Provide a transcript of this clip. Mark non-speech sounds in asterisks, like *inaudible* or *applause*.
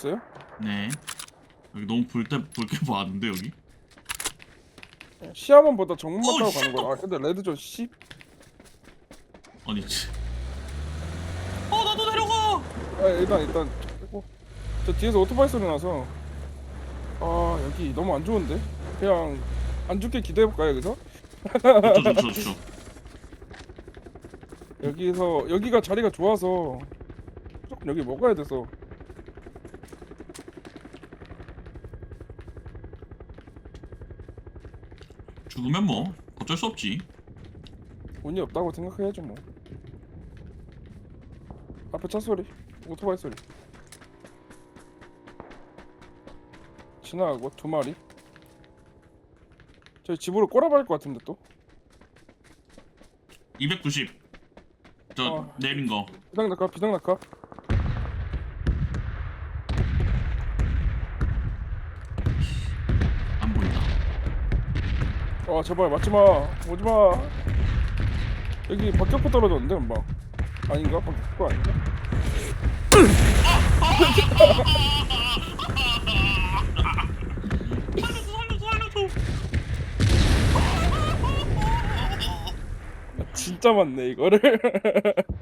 있어요? 네. 여기 너무 볼때 볼게 많은데 여기. 시야만 보다 정문만 어, 타고 씨. 가는 거야. 아 근데 레드존 씨. 아니. 치. 어 나도 내려가. 아 일단 일단 빼고. 저 뒤에서 오토바이 소리 나서 아 여기 너무 안 좋은데 그냥 안 죽게 기대해 볼까 여기서 좋죠 좋죠 좋죠. *laughs* 여기서 여기가 자리가 좋아서 조금 여기 먹어야 돼서 죽으면 뭐 어쩔 수 없지. 운이 없다고 생각해야죠 뭐 앞에 차 소리 오토바이 소리 지나가고 두 마리 저희 집으로 꼬라박을 것 같은데 또 290. 저 어. 내린 거. 비상 낙하 비상 낙하 안 보인다. 아 제발 맞지마 오지마 여기 박격포 떨어졌는데 금방 아닌가? 박격포 아닌가? 살려줘. *laughs* 진짜 많네 이거를 *laughs*